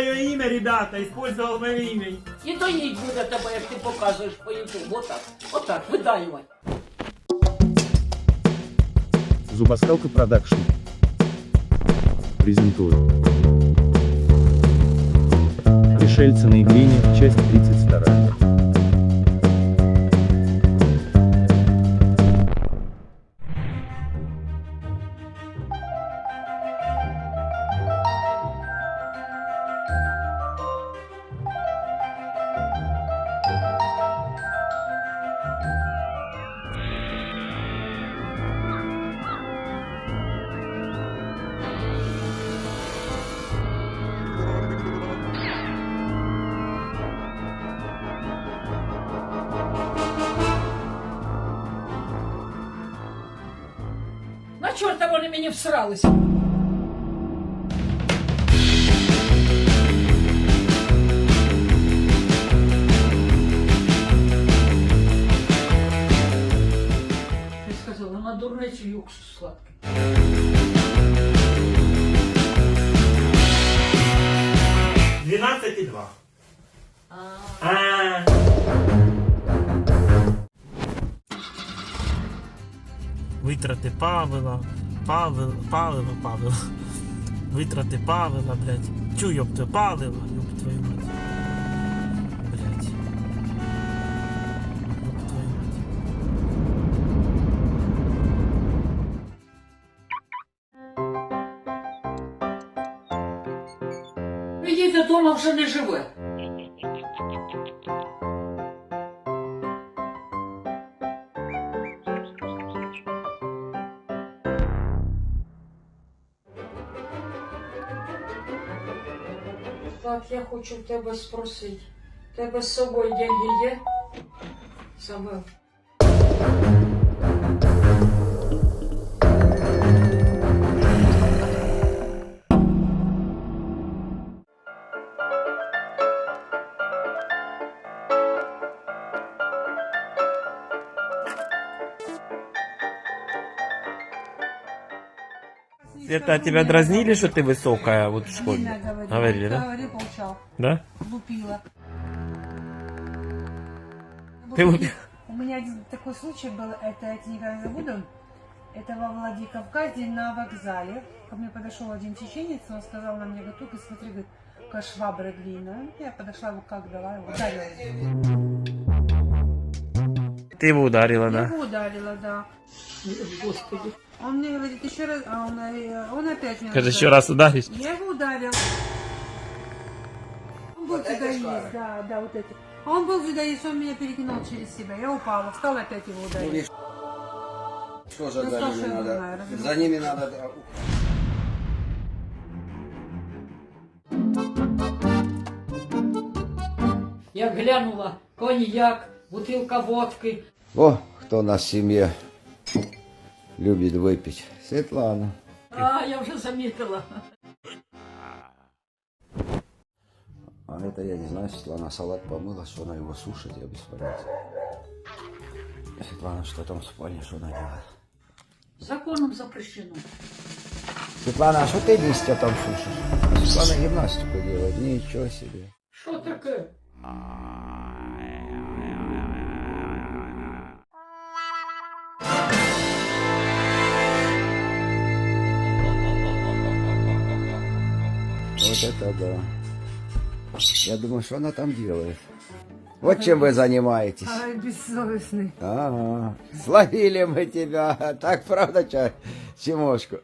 мое имя, ребята, использовал мое имя. І доїть буде тебе, як ти показуєш по ютубу. Отак, отак, видаювай. Зубоскалка Продакшн. Презентует. Пришельцы на Иглине, часть 32. Вони мені всралися. Я сказала, на дурницю і уксус сладкий. Двенадцать и два. Витрати Павела, Павел, Павела, Павела. Витрати Павела, блядь. Чу, ёб твою, Павела, ёб твою мать. Блядь. Ёб твою мать. Їй додому вже не живе. Я хочу тебе спросити. Тебе з собою деньги є? Самвел. Это тебя дразнили, что ты высокая вот в школе? Сильно говорили. Говорили, да? Говорили, получал. Да? Лупила. Ты Вот лупи- У меня один такой случай был, это я тебе никогда не забуду. Это во Владикавказе на вокзале. Ко мне подошел один чеченец, он сказал на мне, говорит, «Ты смотри, говорит, какая швабра длинная. Я подошла, его как дала, его ударила. Ты его ударила, Я да? его ударила, да. Господи. Он мне говорит, еще раз, а он, э, он опять меня Скажи, ударил. еще раз ударишь. Я его ударил. Он был дзюдоист, да, да, вот эти. А Он был дзюдоист, он меня перекинул через себя. Я упала, встал опять его ударил. Что же Ну, за ними надо? знаю. За ними надо... Я глянула, коньяк, бутилка водки. О, кто у нас в семье любит выпить? Светлана. А, я вже замітила. А это я не знаю, Светлана салат помыла, что она его сушит, я без понятия. Светлана, что там в спальне, что она делает? Законом запрещено. Светлана, а что ты листья там сушишь? Светлана гимнастику делает, ничего себе. Що таке? Вот это да. Я думаю, что она там делает. Вот чем вы занимаетесь. Ай, бессовестный. Ага, словили мы тебя. Так, правда, ча- Тимошку?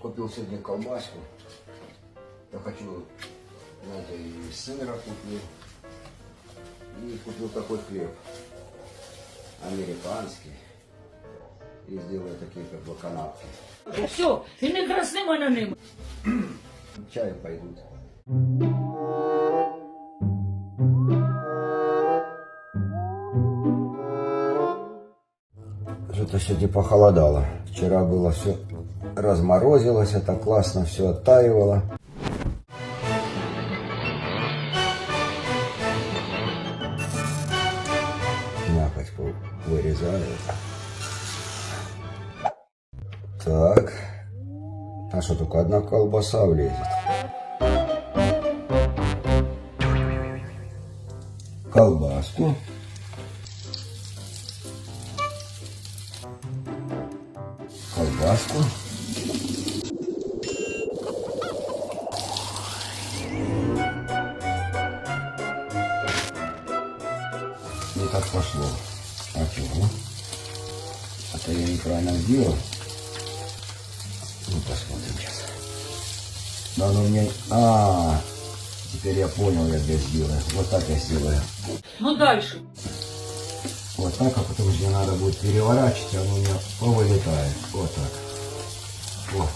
Купил сегодня колбаску. Я хочу, знаете, и сыра купил. И такой хлеб. Американский. И сделаю такие, как бы, канапки. Все, і не красни мене ним. Чаю пойдут. Что-то сегодня похолодало. Вчера было все разморозилось, это классно все оттаивало. Колбаса влезет? Колбаску. Колбаску. Не так пошло. А чего? А то я неправильно сделал. Да оно мне... А, теперь я понял, я где сделаю. Вот так я сделаю. Ну дальше. Вот так, а потом мне надо будет переворачивать, оно у меня повылетает. Вот так. О,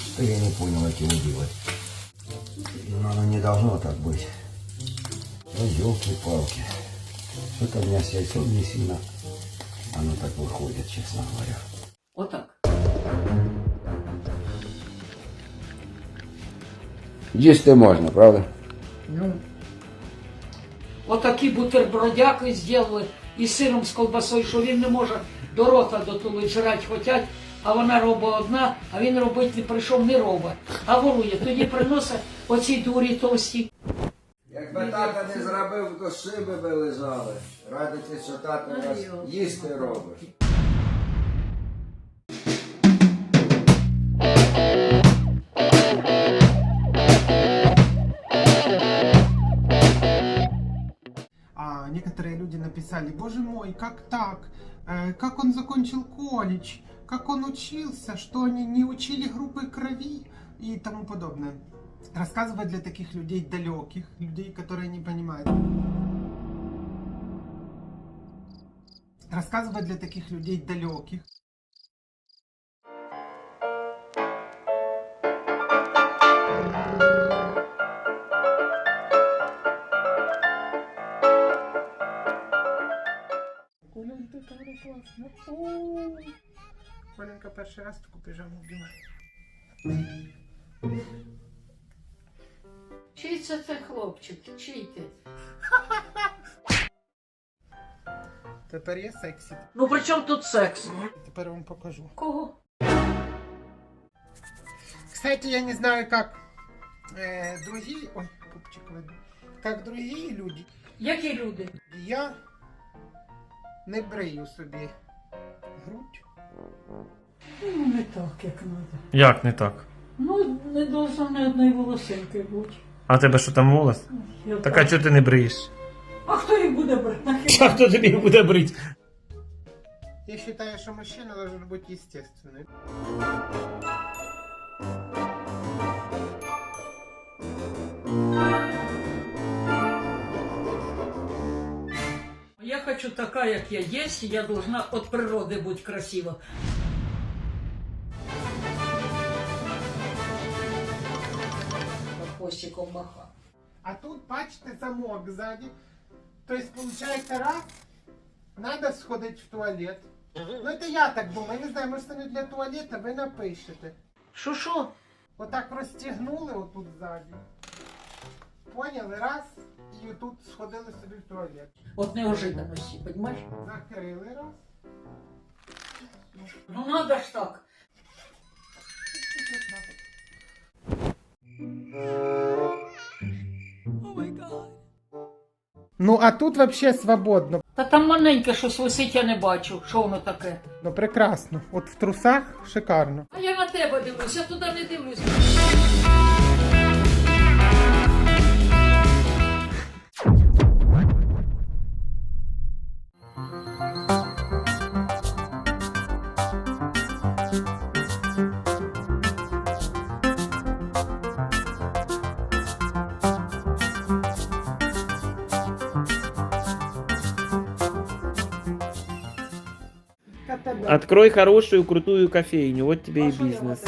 что я не понял, как его делать. Но оно не должно так быть. Ну, елки-палки. Что-то у меня с яйцом не сильно оно так выходит, честно говоря. Отак. Їсти можна, правда? Ну. Отакі бутербродяки зробили із сиром з колбасою, що він не може до рота дотулить, жрати хотять, а вона робить одна, а він робить не прийшов, не робить. А ворує. Тоді приносить оці дурі товсті. Якби тата не зробив, то шиби би лежали. Радитись, що тато нас їсти робить. Написали, боже мой, как так? Э, как он закончил колледж? Как он учился? Что они не учили группы крови? И тому подобное. Рассказывать для таких людей далеких, людей, которые не понимают. Рассказывать для таких людей далеких. Класна. Перший раз таку піжаму вдіває. Чий це хлопчик? Чий ти? Тепер я сексі. Ну при чому тут секс? Тепер я вам покажу. Кого? Кстати, я не знаю, как э, другие... Ой, пупчик видно. Как другие люди. Які люди? Я не брию собі грудь. Ну, не так, як треба. Як не так? Ну, не должно ні одної волосинки бути. А тебе що там волос? Я Так а чого ти не бриєш? А хто їх буде брати? А хто тобі їх буде брити? Я считаю, что мужчина должен быть естественным. Я хочу така, як я і я должна від природи бути красива. Хвостиком маха. А тут, бачите, замок сзади. То есть, получается, раз, надо сходить в туалет. Ну, это я так думаю. Я не знаю, может, не для туалета, ви напишете. Що що? Отак розтягнули отут ззаді. Поняли? Раз. І отут сходили собі в туалет. От неожиданності, розумієш? Накрили раз. Ну надо ж так. Ну, а тут вообще свободно. Та там маленьке щось висить, я не бачу. Що воно таке? Ну, прекрасно. От в трусах шикарно. А я на тебе дивлюсь, я туди не дивлюсь. Открой хорошую, крутую кофейню, вот тебе и бизнес.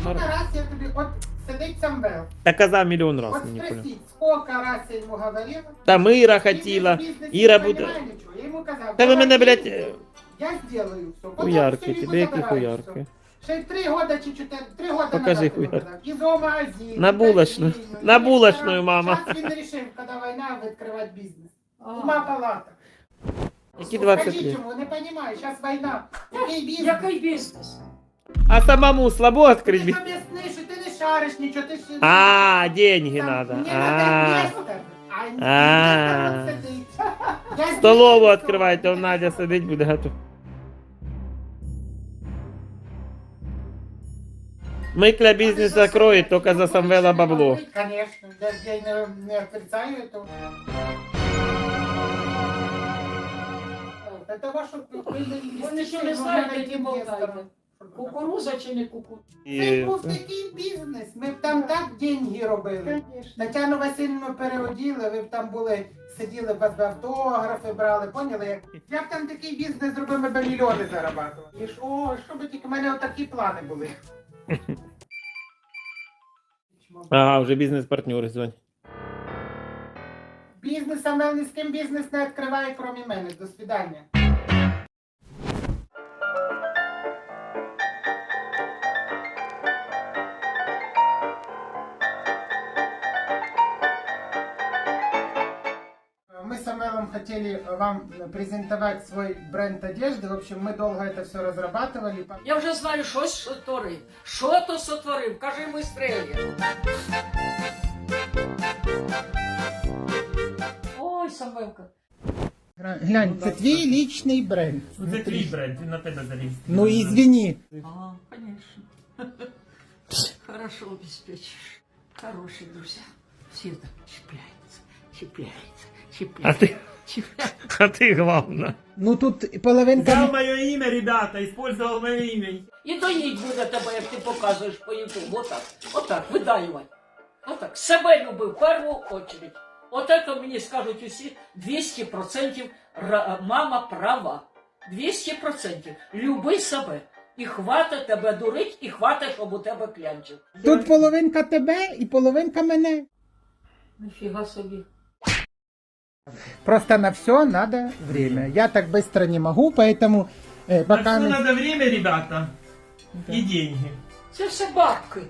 Сколько раз я тобі, от сидить Самвел. Та казав мільйон раз От мені понял. спросіть, сколько раз я йому говорила. Там Іра Бізнес, хотіла, бізнес, Іра не буде. понімає нічого. Я йому казав, Та ви мене, давай блядь, бізнес, Я сделаю все. Потім Хуярки, собі тебе які позабираєш хуярки? все. Ще й три года чи чотири, три года Покажи назад йому хуярки. казав. І зоомагазин, На і булочную. кофейню, і На ресторан. булочную, мама. Зараз він вирішив, коли війна, відкривати бізнес. А, Ума палата. Які 20 Скажіть лет? йому, не розумію, зараз війна. Який бізнес? Який бізнес? А самому слабо Ти відкрити? ж об'ясни, що ти не шариш нічого, ти ж... А, деньги надо. Мені А, інвестор, а інвестор А. от сидить. Я столову здійснюю. відкривайте, он Надя сидить, буде готова. Микля бізнес закроє, тільки за Самвела бабло. Конечно, я, я й не, не отрицаю этого. Это ваше Вони що не знають, які болтають. Кукуруза чи не кукуруза? Це був такий бізнес. Ми б там так деньги робили. Тетяну Васильівну переоділи, ви б там були, сиділи вас би автографи брали, поняли? Як я б там такий бізнес зробив, ми б мільйони зарабатували. І ж, о, що би тільки в мене отакі плани були. Ага, вже бізнес-партнери дзвонять. Бізнес, а мене ні з ким бізнес не відкриває, крім мене. До свидання. хотели вам презентовать свой бренд одежды. В общем, мы долго это все разрабатывали. Я вже знаю, щось сотворив. Що то сотворив? Кажи быстрее. Ой, Самвелка. Глянь, це твій лічний бренд. Це твій бренд, він на тебе заліз. Ну извини. Ага, конечно. Хорошо обеспечишь. Хороший друзья. Все так чіпляється, Чіпляється, А чіпляється, ти, чіпляється. а ти главна. Ну тут половинка. Взяв моє ім'я, ребята, использовал моє ім'я. І доїть буде тебе, як ти показуєш по ютубу. Отак, отак, видаювати. Отак. Себе любив в першу очередь. От це мені скажуть усі 200% ра- мама права. 200%. Люби себе. І хвата тебе дурить, і хвата, щоб у тебе клянчив. Тут половинка тебе і половинка мене. Ніфіга собі. Просто на все надо время. Я так быстро не могу, поэтому э, На пока... все мы- надо время, ребята, і деньги. Це все бабки.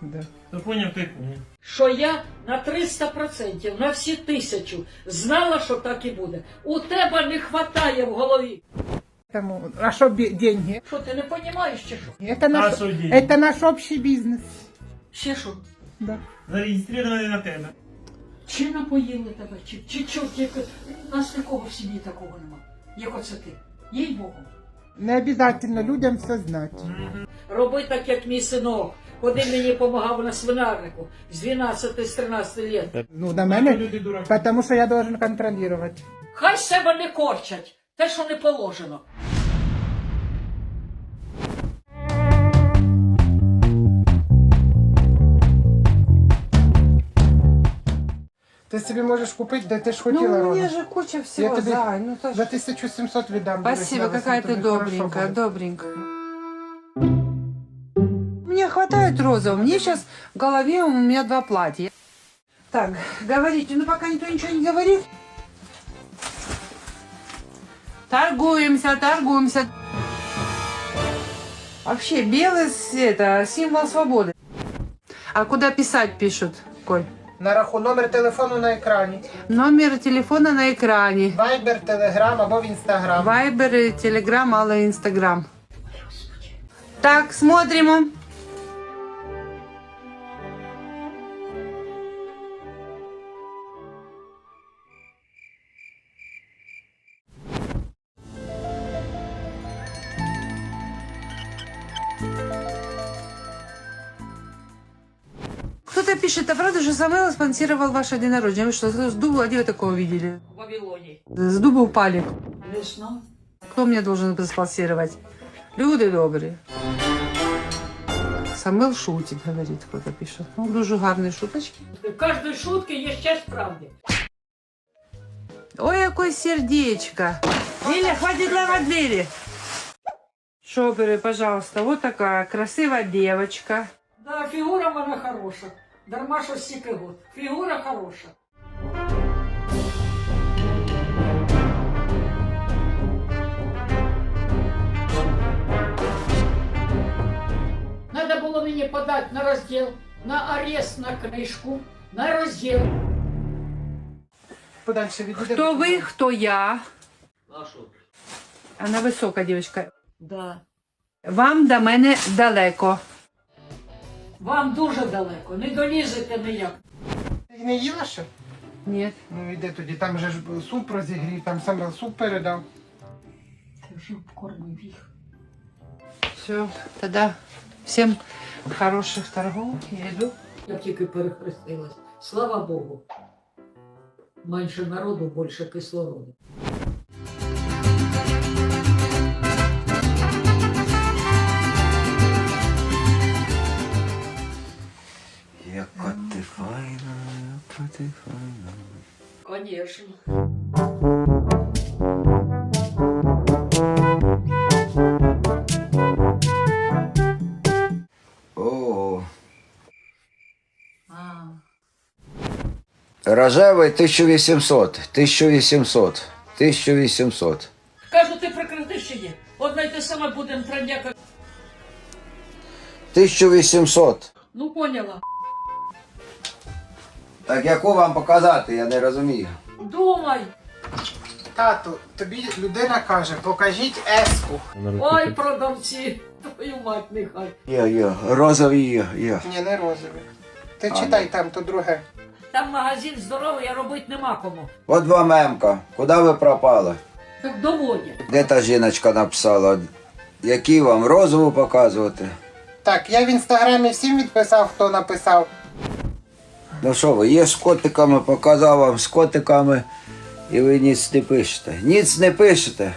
Да. Ти поняв, ти поняв. що я на 300%, на всі тисячу знала, що так і буде. У тебе не хватає в голові. Поэтому, а что бе- деньги? Що ти не розумієш чи що? Это наш, что деньги? это наш общий бизнес. Ще що? Да. Зареєстрований на тебе. Чи напоїли тебе, чи, чи чого тільки нас нікого в сім'ї такого нема. Як оце ти? Їй Богу. Не обязательно людям все знать. Роби так, як мій синок. Ходи мені допомагав на свинарнику з 12 з 13 лет. Ну, на мене, потому что я должен контролировать. Хай себе не корчать, те, що не положено. Ты себе можешь купить, да ты ж Ну, хотела, у меня же куча всего, тебе Зай, ну то За ж- 1700 віддам. Спасибо, дивись, какая ты тобі хорошо добренькая, буде. добренькая. Мне хватает розового. Мне сейчас в голове у меня два платья. Так, говорите, ну пока никто ничего не говорит. Торгуемся, торгуемся. Вообще, белый с- это символ свободы. А куда писать пишут, Коль? На рахунок номер телефону на екрані. Номер телефона на экране. Вайбер, Телеграм або в Інстаграм. Вайбер, Телеграм, але Инстаграм. Так, смотрим. пишет, а правда, что Самвел спонсировал ваше день рождения? Вы что, с дуба, где вы такого видели? В Вавилоні. С дуба упали. Не знаю. Кто мне должен был спонсировать? Люди добрые. Самвел шутит, говорит, кто-то пишет. Ну, дуже гарні шуточки. В кожній шутці є часть правди. Ой, какое сердечко. Лиля, хватит ломать двери. Шоперы, пожалуйста, вот такая красивая девочка. Да, фігура в мене хороша. Дарма що стільки год. Фігура хороша. Надо було мені подати на розділ, на арест на книжку, на розділ. Подальше. Кто вы, кто я? А що? Она высокая девочка. Да. Вам до мене далеко. Вам дуже далеко, не долізете ніяк. Ти не їла ще? Ні. Ну іде тоді, там же ж суп розігрів, там саме суп передав. Ти вже обкормив їх. Все, тоді всім хороших торгов. Я йду. Я тільки перехрестилась. Слава Богу. Менше народу, більше кислороду. Файна, файна. Конечно. О, А. рожевий 1800, 1800, 1800. Кажу, ти прекратиш чи ні? Одна й те саме будемо трандяка. 1800. Ну поняла. Так яку вам показати, я не розумію. Думай. Тату, тобі людина каже, покажіть еску. Ой, продавці. Твою мать нехай. Є, є, розові є, є. Ні, не розові. Ти А, читай там, то друге. Там магазин здоровий, а робити нема кому. От вам мемка, куди ви пропали? Так доводять. Де та жіночка написала? Які вам розову показувати? Так, я в інстаграмі всім відписав, хто написав. Ну що ви, є з котиками, показав вам з котиками, і ви ніц не пишете. Ніц не пишете.